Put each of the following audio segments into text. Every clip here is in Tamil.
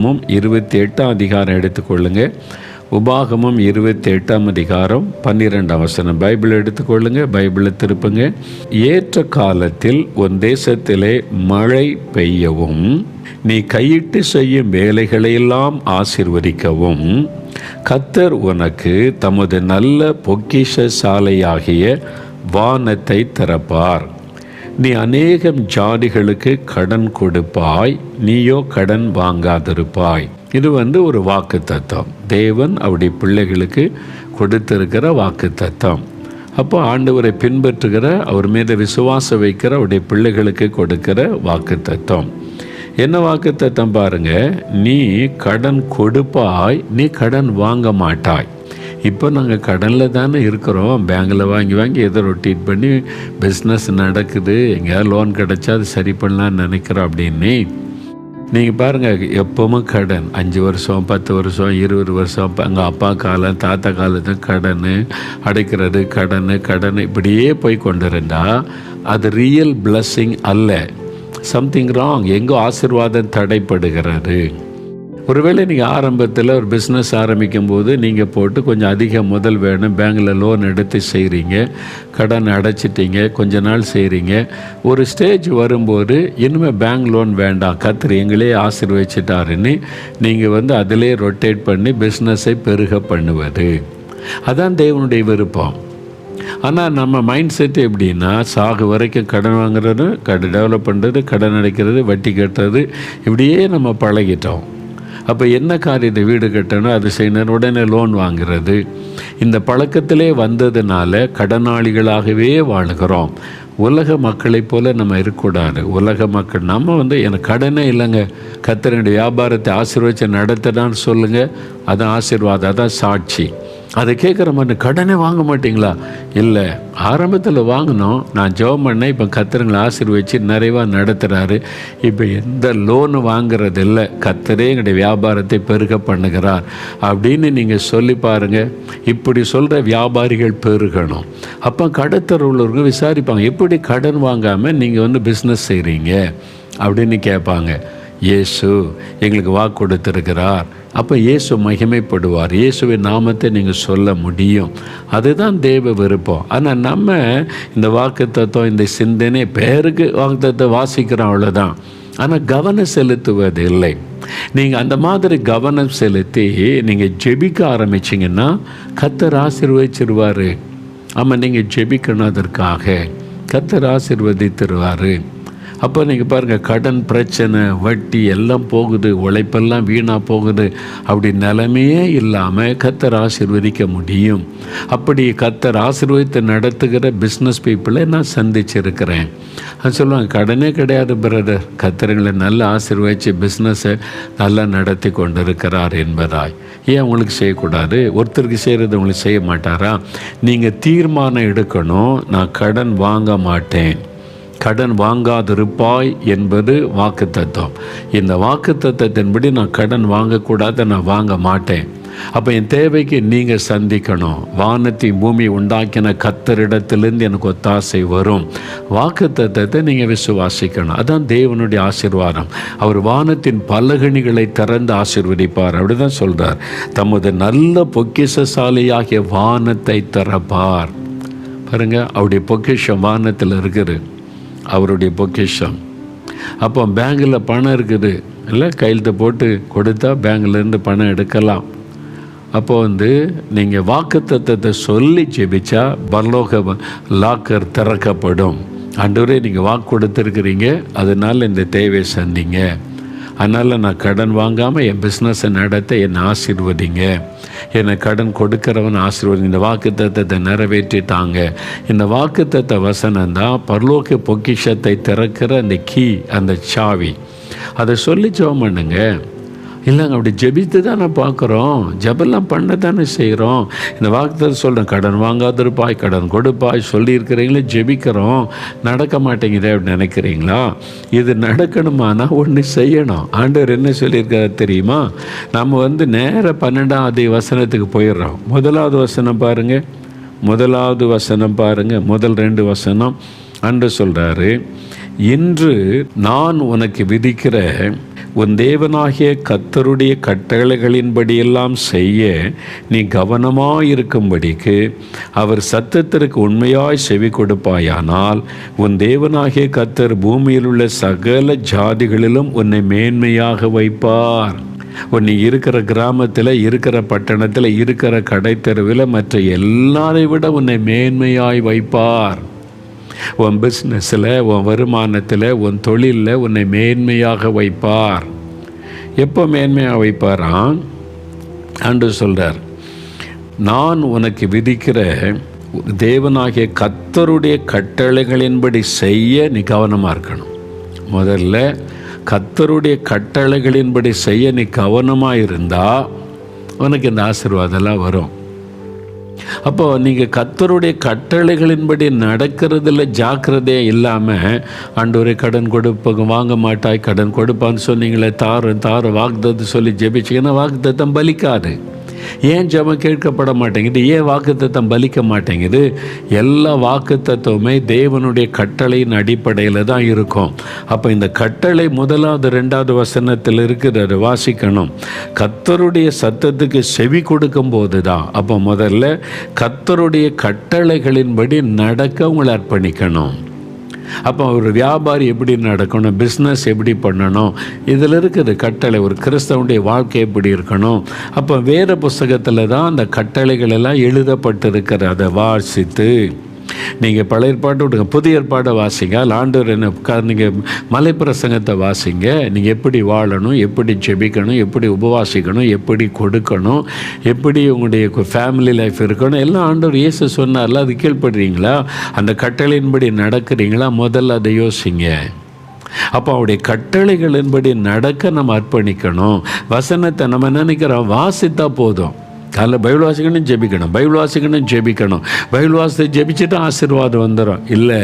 உபாகமும் இருபத்தி எட்டாம் அதிகாரம் எடுத்துக்கொள்ளுங்க. உபாகமும் இருபத்தி எட்டாம் அதிகாரம் பன்னிரெண்டாம் வசனம். பைபிள் எடுத்துக்கொள்ளுங்க பைபிளை திருப்புங்க. ஏற்ற காலத்தில் உன் தேசத்திலே மழை பெய்யவும் நீ கையிட்டு செய்யும் வேலைகளையெல்லாம் ஆசிர்வதிக்கவும். கத்தர் உனக்கு தமது நல்ல பொக்கிஷ சாலையாகிய வானத்தை திறப்பார். நீ அநேகம் ஜாதிகளுக்கு கடன் கொடுப்பாய் நீயோ கடன் வாங்காதிருப்பாய். இது வந்து ஒரு வாக்கு தத்துவம் தேவன் அவருடைய பிள்ளைகளுக்கு கொடுத்திருக்கிற வாக்கு தத்துவம் அப்போ ஆண்டவரை பின்பற்றுகிற அவர் மீது விசுவாசம் வைக்கிற அவருடைய பிள்ளைகளுக்கு கொடுக்கிற வாக்கு தத்துவம் என்ன வாக்கு தத்துவம் பாருங்க? நீ கடன் கொடுப்பாய் நீ கடன் வாங்க மாட்டாய். இப்போ நாங்கள் கடனில் தானே இருக்கிறோம். பேங்கில் வாங்கி வாங்கி எதை ரொட்டீட் பண்ணி பிஸ்னஸ் நடக்குது. எங்கேயாவது லோன் கிடச்சா அது சரி பண்ணலான்னு நினைக்கிறோம் அப்படின்னு. நீங்கள் பாருங்கள் எப்பவும் கடன். அஞ்சு வருஷம் பத்து வருஷம் இருபது வருஷம் எங்கள் அப்பா காலம் தாத்தா காலத்து கடன் அடைக்கிறது கடன் கடன் இப்படியே போய் கொண்டு இருந்தால் அது ரியல் பிளஸ்ஸிங் அல்ல. சம்திங் ராங் எங்கோ ஆசிர்வாதம் தடைப்படுகிறது. ஒருவேளை நீங்கள் ஆரம்பத்தில் ஒரு பிஸ்னஸ் ஆரம்பிக்கும் போது நீங்கள் போட்டு கொஞ்சம் அதிக முதல் வேணும் பேங்கில் லோன் எடுத்து செய்கிறீங்க கடன் அடைச்சிட்டீங்க கொஞ்ச நாள் செய்கிறீங்க ஒரு ஸ்டேஜ் வரும்போது இனிமேல் பேங்க் லோன் வேண்டாம் கத்திரி எங்களே ஆசீர்வச்சிட்டாருன்னு நீங்கள் வந்து அதிலே ரொட்டேட் பண்ணி பிஸ்னஸை பெருக பண்ணுவது. அதான் தேவனுடைய விருப்பம். ஆனால் நம்ம மைண்ட் செட்டு எப்படின்னா சாகு வரைக்கும் கடன் வாங்குறது கடன் டெவலப் பண்ணுறது கடன் அடைக்கிறது வட்டி கட்டுறது இப்படியே நம்ம பழகிட்டோம். அப்போ என்ன காரியத்தை வீடு கட்டணும்? அது செய்யணும். உடனே லோன் வாங்கிறது. இந்த பழக்கத்திலே வந்ததுனால கடனாளிகளாகவே வாழ்கிறோம். உலக மக்களைப் போல நம்ம இருக்கக்கூடாது. உலக மக்கள் நம்ம வந்து எனக்கு கடனே இல்லைங்க. கத்தரனுடைய வியாபாரத்தை ஆசீர்வச்சு நடத்தினான்னு சொல்லுங்கள் அதான் ஆசீர்வாதம் அதான் சாட்சி. அதை கேட்குற மாதிரி கடனே வாங்க மாட்டிங்களா? இல்லை ஆரம்பத்தில் வாங்கினோம். நான் ஜெபம் பண்ணேன். இப்போ கத்திரங்களை ஆசீர்வச்சு நிறைவாக நடத்துகிறாரு இப்போ எந்த லோனு வாங்குறது இல்லை கத்தரே எங்களுடைய வியாபாரத்தை பெருக பண்ணுகிறார். அப்படின்னு நீங்கள் சொல்லி பாருங்கள் இப்படி சொல்கிற வியாபாரிகள் பெருகணும். அப்போ கடத்தர் உள்ளவர்கள் விசாரிப்பாங்க. எப்படி கடன் வாங்காமல் நீங்கள் வந்து பிஸ்னஸ் செய்கிறீங்க அப்படின்னு கேட்பாங்க. இயேசு எங்களுக்கு வாக்கு கொடுத்திருக்கிறார். அப்போ இயேசு மகிமைப்படுவார். இயேசுவின் நாமத்தை நீங்கள் சொல்ல முடியும். அதுதான் தேவ விருப்பம். ஆனால் நம்ம இந்த வாக்கு தத்துவம் இந்த சிந்தனை பேருக்கு வாக்கு தத்துவம் வாசிக்கிறோம் அவ்வளோதான் ஆனால் கவனம் செலுத்துவது இல்லை. நீங்கள் அந்த மாதிரி கவனம் செலுத்தி நீங்கள் ஜெபிக்க ஆரம்பிச்சிங்கன்னா கத்தர் ஆசீர்வதிச்சிருவார். ஆமாம் நீங்கள் ஜெபிக்கணும் அதற்காக. கத்தர் ஆசீர்வதித்திருவார். அப்போ நீங்கள் பாருங்கள் கடன் பிரச்சனை வட்டி எல்லாம் போகுது உழைப்பெல்லாம் வீணாக போகுது. அப்படி நிலைமையே இல்லாமல் கத்தர் ஆசிர்வதிக்க முடியும். அப்படி கத்தர் ஆசீர்வதித்து நடத்துகிற பிஸ்னஸ் பீப்புளை நான் சந்திச்சிருக்கிறேன். அது சொல்லுவாங்க கடனே கிடையாது பிரதர் கத்தரங்களை நல்லா ஆசிர்வதித்து பிஸ்னஸை நல்லா நடத்தி கொண்டிருக்கிறார் என்பதாய். ஏன் உங்களுக்கு செய்யக்கூடாது? ஒருத்தருக்கு செய்கிறது உங்களுக்கு செய்ய மாட்டாரா? நீங்கள் தீர்மானம் எடுக்கணும். நான் கடன் வாங்க மாட்டேன். கடன் வாங்காதிருப்பாய் என்பது வாக்கு தத்துவம் இந்த வாக்கு தத்துவத்தின்படி நான் கடன் வாங்கக்கூடாது நான் வாங்க மாட்டேன். அப்போ என் தேவைக்கு நீங்கள் சந்திக்கணும். வானத்தையும் பூமி உண்டாக்கின கத்தரிடத்திலிருந்து எனக்கு ஒத்தாசை வரும். வாக்கு தத்துவத்தை நீங்கள் விசுவாசிக்கணும். அதுதான் தேவனுடைய ஆசீர்வாதம். அவர் வானத்தின் பலகணிகளை திறந்து ஆசிர்வதிப்பார். அப்படி தான் சொல்கிறார் தமது நல்ல பொக்கிசசாலியாகிய வானத்தை திறப்பார். பாருங்கள் அவருடைய பொக்கிஷம் வானத்தில் இருக்குது. அவருடைய பொக்கிஷம். அப்போ பேங்கில் பணம் இருக்குது. இல்லை கையெழுத்து போட்டு கொடுத்தா பேங்க்லேருந்து பணம் எடுக்கலாம். அப்போ வந்து நீங்கள் வாக்குத்தத்தத்தை சொல்லி ஜெபிச்சா பரலோக லாக்கர் திறக்கப்படும். அன்றுவரே நீங்கள் வாக்கு கொடுத்துருக்குறீங்க. அதனால் இந்த தேவையை சந்திங்க. அதனால் நான் கடன் வாங்காமல் என் பிஸ்னஸை நடத்த என்னை ஆசீர்வதிங்க. என்னை கடன் கொடுக்கிறவன் ஆசீர்வதி. இந்த வாக்கு தத்தத்தை நிறைவேற்றிட்டாங்க. இந்த வாக்கு வசனம் தான் பரலோக பொக்கிஷத்தை திறக்கிற அந்த கீ அந்த சாவி. அதை சொல்லி ஜோம் பண்ணுங்கள் இல்லைங்க அப்படி ஜெபித்து தானே பார்க்குறோம். ஜபெல்லாம் பண்ண தானே செய்கிறோம். இந்த வாக்குத்தர் சொல்கிறேன் கடன் வாங்காதிருப்பாய் கடன் கொடுப்பாய் சொல்லியிருக்கிறீங்களே ஜெபிக்கிறோம். நடக்க மாட்டேங்குதே அப்படின்னு நினைக்கிறீங்களா? இது நடக்கணுமானா ஒன்று செய்யணும். ஆண்டவர் என்ன சொல்லியிருக்காரு தெரியுமா? நம்ம வந்து நேர பன்னெண்டாவது வசனத்துக்கு போயிடுறோம். முதலாவது வசனம் பாருங்கள் முதலாவது வசனம் பாருங்கள் முதல் ரெண்டு வசனம். அன்று சொல்கிறாரு இன்று நான் உனக்கு விதிக்கிற உன் தேவனாகிய கத்தருடைய கட்டளைகளின்படியெல்லாம் செய்ய நீ கவனமாயிருக்கும்படிக்கு அவர் சத்தத்திற்கு உண்மையாய் செவி கொடுப்பாயானால் உன் தேவனாகிய கத்தர் பூமியில் உள்ள சகல ஜாதிகளிலும் உன்னை மேன்மையாக வைப்பார். உன்னை இருக்கிற கிராமத்தில் இருக்கிற பட்டணத்தில் இருக்கிற கடைத்தெருவில் மற்ற எல்லாரை விட உன்னை மேன்மையாய் வைப்பார். உன் பிஸ்னஸில் உன் வருமானத்தில் உன் தொழிலில் உன்னை மேன்மையாக வைப்பார். எப்போ மேன்மையாக வைப்பாராம் அன்று சொல்கிறார் நான் உனக்கு விதிக்கிற தேவனாகிய கத்தருடைய கட்டளைகளின்படி செய்ய நீ கவனமாக இருக்கணும். முதல்ல கத்தருடைய கட்டளைகளின்படி செய்ய நீ கவனமாக இருந்தால் உனக்கு இந்த ஆசீர்வாதம்லாம் வரும். அப்போ நீங்கள் கத்தருடைய கட்டளைகளின்படி நடக்கிறதுல ஜாக்கிரதையே இல்லாமல் ஆண்டோரை கடன் கொடுப்பங்க வாங்க மாட்டாய் கடன் கொடுப்பான்னு சொன்னீங்களே தாரு தாரு வாக்குத்தத்தை சொல்லி ஜெபிச்சிங்கன்னா வாக்குத்தத்தம் பலிக்காது. ஏன் ஜபம் கேட்கப்பட மாட்டேங்குது? ஏன் வாக்குத்தத்தம் பலிக்க மாட்டேங்குது? எல்லா வாக்குத்தத்துவமே தேவனுடைய கட்டளையின் அடிப்படையில் தான் இருக்கும். அப்போ இந்த கட்டளை முதலாவது ரெண்டாவது வசனத்தில் இருக்கிறது வாசிக்கணும். கத்தருடைய சத்தத்துக்கு செவி கொடுக்கும் போது தான் அப்போ முதல்ல கத்தருடைய கட்டளைகளின்படி நடக்க உங்களை அர்ப்பணிக்கணும். அப்போ ஒரு வியாபாரி எப்படி நடக்கணும்? பிஸ்னஸ் எப்படி பண்ணணும்? இதில் இருக்கிற கட்டளை. ஒரு கிறிஸ்தவனுடைய வாழ்க்கை எப்படி இருக்கணும்? அப்போ வேறு புஸ்தகத்தில் தான் அந்த கட்டளைகள் எல்லாம் எழுதப்பட்டிருக்கிற அதை வாசித்து நீங்கள் பழைய ஏற்பாடு விடுங்க. புதிய ஏற்பாடை வாசிங்க. ஆண்டவர் என்ன நீங்கள் மலைப்பிரசங்கத்தை வாசிங்க. நீங்கள் எப்படி வாழணும் எப்படி ஜெபிக்கணும் எப்படி உபவாசிக்கணும் எப்படி கொடுக்கணும் எப்படி உங்களுடைய ஃபேமிலி லைஃப் இருக்கணும் எல்லாம் ஆண்டவர் இயேசு சொன்னார்ல அது கீழ்படுறீங்களா அந்த கட்டளையின்படி நடக்கிறீங்களா? முதல்ல அதை யோசிங்க. அப்போ அவருடைய கட்டளைகளின்படி நடக்க நம்ம அர்ப்பணிக்கணும். வசனத்தை நம்ம நினைக்கிறோம். வாசித்தா போதும். காலைல பைபிள் வாசிக்கணும் ஜெபிக்கணும் பைபிள் வாசிக்கணும் ஜெபிக்கணும் பைபிள் வாசத்தை ஜெபிச்சுட்டு ஆசீர்வாதம் வந்துடும் இல்லை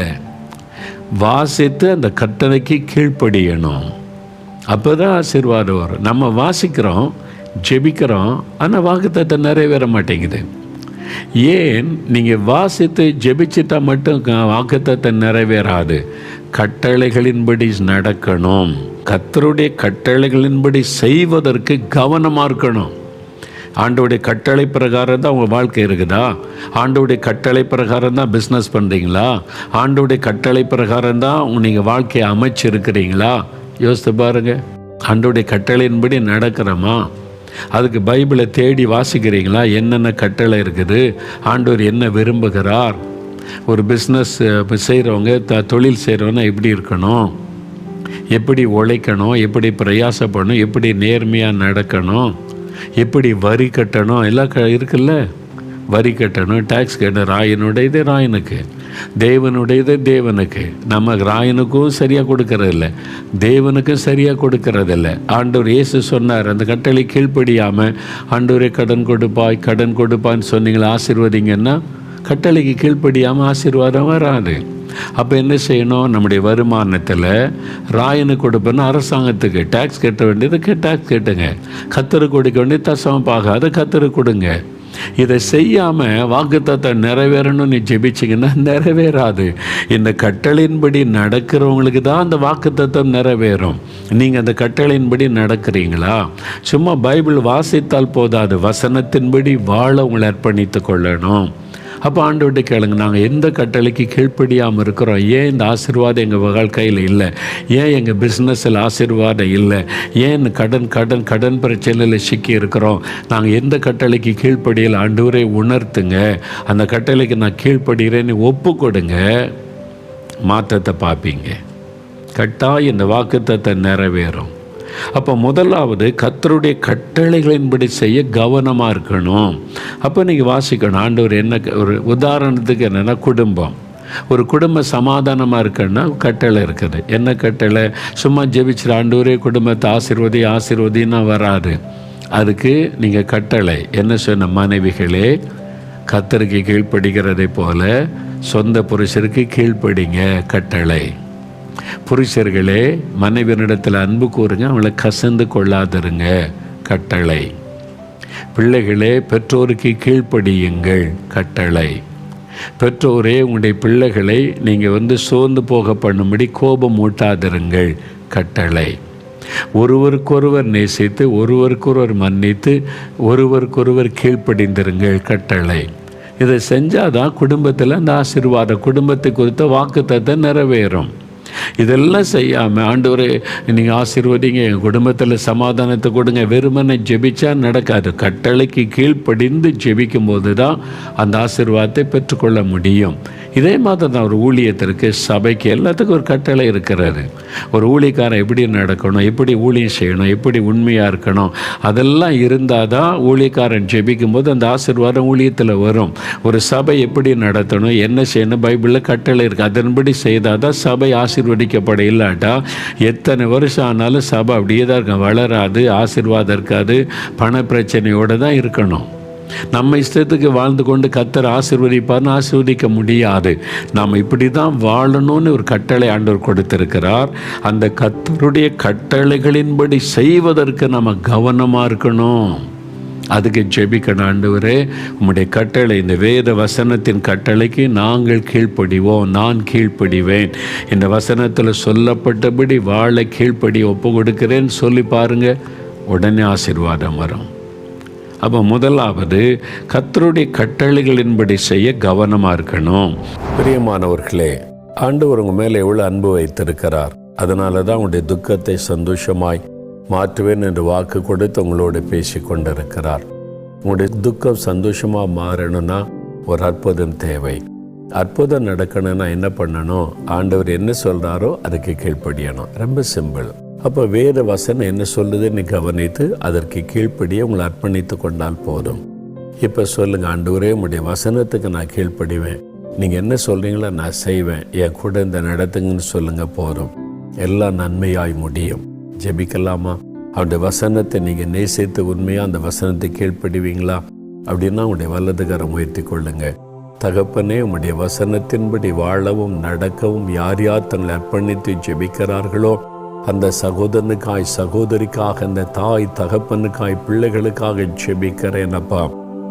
வாசித்து அந்த கட்டளைக்கு கீழ்ப்படியணும் அப்போ தான் ஆசீர்வாதம் வரும் நம்ம வாசிக்கிறோம் ஜெபிக்கிறோம் ஆனால் வாக்குத்தத்தை நிறைவேற மாட்டேங்குது ஏன் நீங்கள் வாசித்து ஜெபிச்சிட்டா மட்டும் வாக்குத்தத்தை நிறைவேறாது கட்டளைகளின்படி நடக்கணும் கத்தருடைய கட்டளைகளின்படி செய்வதற்கு கவனமாக இருக்கணும் ஆண்டோடைய கட்டளை பிரகாரம் தான் உங்கள் வாழ்க்கை இருக்குதா? ஆண்டோடைய கட்டளை பிரகாரம் தான் பிஸ்னஸ் பண்ணுறீங்களா ஆண்டோடைய கட்டளை பிரகாரம் தான் நீங்கள் வாழ்க்கையை அமைச்சிருக்கிறீங்களா? யோசித்து பாருங்கள் ஆண்டோடைய கட்டளையின்படி நடக்கிறோமா? அதுக்கு பைபிளை தேடி வாசிக்கிறீங்களா? என்னென்ன கட்டளை இருக்குது? ஆண்டவர் என்ன விரும்புகிறார்? ஒரு பிஸ்னஸ் செய்கிறவங்க த தொழில் செய்கிறவங்க எப்படி இருக்கணும்? எப்படி உழைக்கணும்? எப்படி பிரயாசப்படணும்? எப்படி நேர்மையாக நடக்கணும்? எப்படி வரி கட்டணும்? எல்லாம் க இருக்குல்ல? வரி கட்டணும். டேக்ஸ் கட்டணும். ராயனுடையது ராயனுக்கு. தேவனுடையது தேவனுக்கு. நம்ம ராயனுக்கும் சரியாக கொடுக்கறதில்ல. தேவனுக்கும் சரியாக கொடுக்கறதில்ல. ஆண்டவர் இயேசு சொன்னார் அந்த கட்டளை கீழ்ப்படியாமல் ஆண்டவரே கடன் கொடுப்பாய் கடன் கொடுப்பான்னு சொன்னீங்களா? ஆசீர்வதிங்கன்னா கட்டளைக்கு கீழ்ப்படியாமல் ஆசீர்வாதம் வராது. அப்போ என்ன செய்யணும்? நம்முடைய வருமானத்தில் ராயனுக்கு கொடுப்பேன்னு அரசாங்கத்துக்கு டேக்ஸ் கட்ட வேண்டியது டேக்ஸ் கட்டுங்க. கத்தரு கொடுக்க வேண்டியது தசமம் அதை கத்தரு கொடுங்க. இதை செய்யாமல் வாக்குத்தத்தை நிறைவேறணும்னு நீ ஜெபிச்சிங்கன்னா நிறைவேறாது. இந்த கட்டளையின்படி நடக்கிறவங்களுக்கு தான் அந்த வாக்குத்தத்தம் நிறைவேறும். நீங்கள் அந்த கட்டளையின்படி நடக்கிறீங்களா? சும்மா பைபிள் வாசித்தால் போதாது. வசனத்தின்படி வாழ உங்களை அர்ப்பணித்து கொள்ளணும். அப்போ ஆண்டவர்கிட்ட கேளுங்க நாங்கள் எந்த கட்டளைக்கு கீழ்ப்படியாமல் இருக்கிறோம்? ஏன் இந்த ஆசீர்வாதம் எங்கள் வாழ்க்கையில் இல்லை? ஏன் எங்கள் பிஸ்னஸில் ஆசீர்வாதம் இல்லை? ஏன் கடன் கடன் கடன் பிரச்சனையில் சிக்கி இருக்கிறோம்? நாங்கள் எந்த கட்டளைக்கு கீழ்ப்படியில்? ஆண்டவரை உணர்த்துங்க. அந்த கட்டளைக்கு நான் கீழ்ப்படுகிறேன்னு ஒப்பு கொடுங்க மாற்றத்தை பார்ப்பீங்க. கட்டாயம் இந்த வாக்குத்தத்தை நிறைவேறும். அப்போ முதலாவது கத்தருடைய கட்டளைகளின்படி செய்ய கவனமாக இருக்கணும். அப்போ நீங்கள் வாசிக்கணும். ஆண்டவர் என்ன ஒரு உதாரணத்துக்கு என்னென்னா குடும்பம். ஒரு குடும்ப சமாதானமாக இருக்குன்னா கட்டளை இருக்குது. என்ன கட்டளை? சும்மா ஜெபிச்சிட ஆண்டவரே குடும்பத்தை ஆசிர்வதி ஆசிர்வதினா வராது. அதுக்கு நீங்கள் கட்டளை. என்ன சொன்ன மனைவிகளே கத்தருக்கு கீழ்ப்படுகிறதை போல சொந்த புருஷருக்கு கீழ்ப்படிங்க கட்டளை. புருஷர்களே மனைவியனிடத்தில் அன்பு கூறுங்க அவளை கசந்து கொள்ளாதிருங்க கட்டளை. பிள்ளைகளே பெற்றோருக்கு கீழ்ப்படியுங்கள் கட்டளை. பெற்றோரே உங்களுடைய பிள்ளைகளை நீங்கள் வந்து சோர்ந்து போக பண்ணும்படி கோபம் ஊட்டாதிருங்கள் கட்டளை. ஒருவருக்கொருவர் நேசித்து ஒருவருக்கொருவர் மன்னித்து ஒருவருக்கொருவர் கீழ்ப்படிந்திருங்கள் கட்டளை. இதை செஞ்சாதான் குடும்பத்தில் அந்த ஆசீர்வாதம் குடும்பத்தை குறித்த வாக்குத்தத்தை நிறைவேறும். இதெல்லாம் செய்யாமல் ஆண்டவரே நீங்கள் ஆசீர்வதிங்க என் குடும்பத்தில் சமாதானத்தை கொடுங்க. வெறுமனை ஜெபிச்சா நடக்காது. கட்டளைக்கு கீழ்ப்படிந்து ஜெபிக்கும் போது தான் அந்த ஆசீர்வாதத்தை பெற்றுக்கொள்ள முடியும். இதே மாதிரி தான் ஒரு ஊழியத்திற்கு சபைக்கு எல்லாத்துக்கும் ஒரு கட்டளை இருக்கிறாரு ஒரு ஊழியக்காரன் எப்படி நடக்கணும் எப்படி ஊழியம் செய்யணும் எப்படி உண்மையாக இருக்கணும் அதெல்லாம் இருந்தால் தான் ஊழியக்காரன் ஜெபிக்கும் போது அந்த ஆசீர்வாதம் ஊழியத்தில் வரும். ஒரு சபை எப்படி நடத்தணும் என்ன செய்யணும் பைபிளில் கட்டளை இருக்குது அதன்படி செய்தால் தான் சபை ஆசீர்வதிக்கப்பட இல்லாட்டா? எத்தனை வருஷம் ஆனாலும் சபை அப்படியே தான் இருக்கும். வளராது ஆசீர்வாதம் இருக்காது பண பிரச்சனையோடு தான் இருக்கணும். நம்ம இஷ்டத்துக்கு வாழ்ந்து கொண்டு கத்தர் ஆசிர்வதிப்பார்னு ஆசீர்வதிக்க முடியாது. நாம் இப்படி தான் வாழணும்னு ஒரு கட்டளை ஆண்டவர் கொடுத்திருக்கிறார். அந்த கத்தருடைய கட்டளைகளின்படி செய்வதற்கு நம்ம கவனமாக இருக்கணும். அதுக்கு ஜெபிக்கணும் ஆண்டவரே. உம்முடைய கட்டளை இந்த வேத வசனத்தின் கட்டளைக்கு நாங்கள் கீழ்ப்படிவோம் நான் கீழ்ப்படிவேன். இந்த வசனத்தில் சொல்லப்பட்டபடி வாழை கீழ்ப்படி ஒப்பு கொடுக்கிறேன்னு சொல்லி பாருங்க. உடனே ஆசீர்வாதம் வரும். அப்போ முதலாவது கத்தருடைய கட்டளைகளின்படி செய்ய கவனமாக இருக்கணும். பிரியமானவர்களே ஆண்டவர் உங்கள் மேலே எவ்வளோ அன்பு வைத்திருக்கிறார். அதனால தான் உங்களுடைய துக்கத்தை சந்தோஷமாய் மாற்றுவேன் என்று வாக்கு கொடுத்து உங்களோட பேசி கொண்டிருக்கிறார் உங்களுடைய துக்கம் சந்தோஷமாக மாறணும்னா ஒரு அற்புதம் தேவை. அற்புதம் நடக்கணும்னா என்ன பண்ணணும்? ஆண்டவர் என்ன சொல்கிறாரோ அதுக்கு கீழ்ப்படியணும். ரொம்ப சிம்பிள். அப்போ வேறு வசனம் என்ன சொல்லுதுன்னு கவனித்து அதற்கு கீழ்ப்படியே உங்களை அர்ப்பணித்து கொண்டால் போதும். இப்போ சொல்லுங்கள் ஆண்டவரே உங்களுடைய வசனத்துக்கு நான் கீழ்ப்படிவேன். நீங்கள் என்ன சொல்கிறீங்களோ நான் செய்வேன். என் கூட இந்த நடத்துங்கன்னு சொல்லுங்கள் போதும். எல்லாம் நன்மையாய் முடியும். ஜெபிக்கலாமா? அவருடைய வசனத்தை நீங்கள் நேசித்து உண்மையாக அந்த வசனத்தை கீழ்ப்படுவீங்களா அப்படின்னா உங்களுடைய வலதுகரம் உயர்த்தி கொள்ளுங்க. தகப்பனே உங்களுடைய வசனத்தின்படி வாழவும் நடக்கவும் யார் யார் தங்களை அர்ப்பணித்து ஜெபிக்கிறார்களோ அந்த சகோதரனுக்காய் சகோதரிக்காக அந்த தாய் தகப்பனுக்காய் பிள்ளைகளுக்காக ஜெபிக்கிறேன் அப்பா.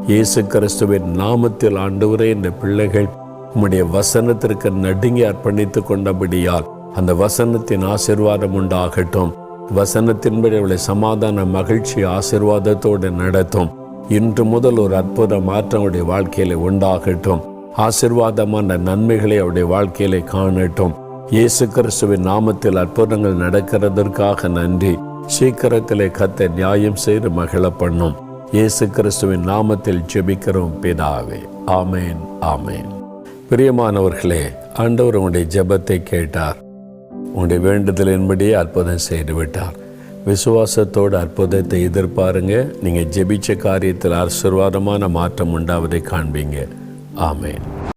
இயேசு கிறிஸ்துவின் நாமத்தில் ஆண்டவரே இந்த பிள்ளைகள் உம்முடைய வசனத்திற்கு நடுங்கி அர்ப்பணித்து கொண்டபடியால் அந்த வசனத்தின் ஆசிர்வாதம் உண்டாகட்டும். வசனத்தின்படி அவளை சமாதான மகிழ்ச்சி ஆசிர்வாதத்தோடு நடத்தும். இன்று முதல் ஒரு அற்புத மாற்றம் அவருடைய வாழ்க்கையில உண்டாகட்டும். ஆசிர்வாதமான நன்மைகளை அவருடைய வாழ்க்கையில காணட்டும். இயேசு கிறிஸ்துவின் நாமத்தில் அற்புதங்கள் நடக்கிறதற்காக நன்றி. சீக்கிரத்திலே கத்த நியாயம் செய்து மகிழ பண்ணும் இயேசு கிறிஸ்துவின் நாமத்தில் ஜெபிக்கிறோம் பிதாவே. ஆமேன் ஆமேன். பிரியமானவர்களே ஆண்டவர் உங்களுடைய ஜெபத்தை கேட்டார். உங்களுடைய வேண்டுதலின்படியே அற்புதம் செய்து விட்டார் விசுவாசத்தோடு அற்புதத்தை எதிர்பாருங்க. நீங்கள் ஜெபிச்ச காரியத்தில் ஆசீர்வாதமான மாற்றம் உண்டாவதை காண்பீங்க. ஆமேன்.